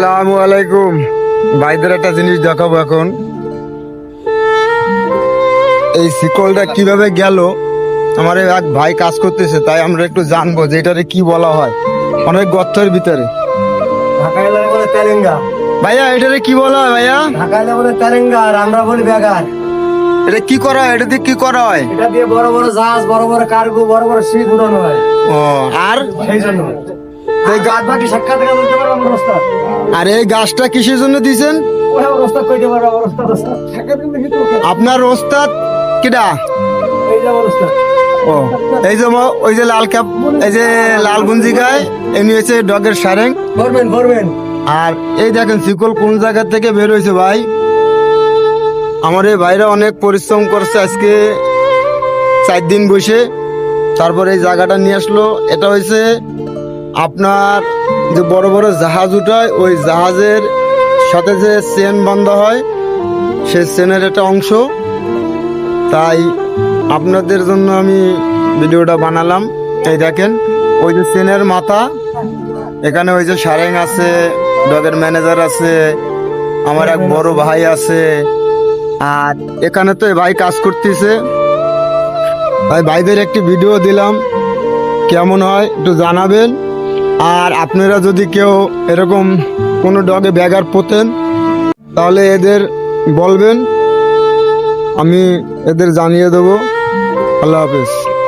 আসসালামু আলাইকুম। ভাইদের একটা জিনিস দেখাবো এখন। এই শিকলটা কীভাবে গেল? আমার এক ভাই কাজ করতেছে তাই আমরা একটু জানব যে এটারে কি বলা হয়। অনেক গর্তের ভিতরে। ভাইয়া এটারে কি বলা হয় ভাইয়া? আর আমরা বলি বেগার। এটা কি করা হয়? এটা দিয়ে কি করা হয়? এটা দিয়ে বড় বড় জাহাজ বড় বড় কার্গো বড় বড় শিপ উড়ানো হয়। ও আর? সেই জন্য। আর এই গাছটা কিসের জন্য কিন্তু আপনার ওস্তাদ কিডা? ও এই যে ওই যে লাল ক্যাপ এই যে লাল গুঞ্জি গায়ে এমনি হচ্ছে ডগের সারেং। আর এই দেখেন শিকল কোন জায়গা থেকে বের হয়েছে ভাই? আমার এই ভাইরা অনেক পরিশ্রম করছে আজকে চার দিন বসে। তারপর এই জায়গাটা নিয়ে আসলো। এটা হয়েছে আপনার যে বড় বড় জাহাজ উঠায়, ওই জাহাজের সাথে যে চেন বান্ধা হয়, সেই চেনের একটা অংশ। তাই আপনাদের জন্য আমি ভিডিওটা বানালাম। এই দেখেন, ওই যে চেনের মাথা, এখানে ওই যে সারেং আছে ডগের ম্যানেজার আছে, আমার এক বড় ভাই আছে। আর এখানে তো ভাই কাজ করতেছে। ভাই, ভাইদের একটি ভিডিও দিলাম, কেমন হয় একটু জানাবেন। আর আপনারা যদি কেউ এরকম কোনো ডগে ব্যাগার পোতেন, তাহলে এদের বলবেন, আমি এদের জানিয়ে দেবো। আল্লাহ হাফেজ।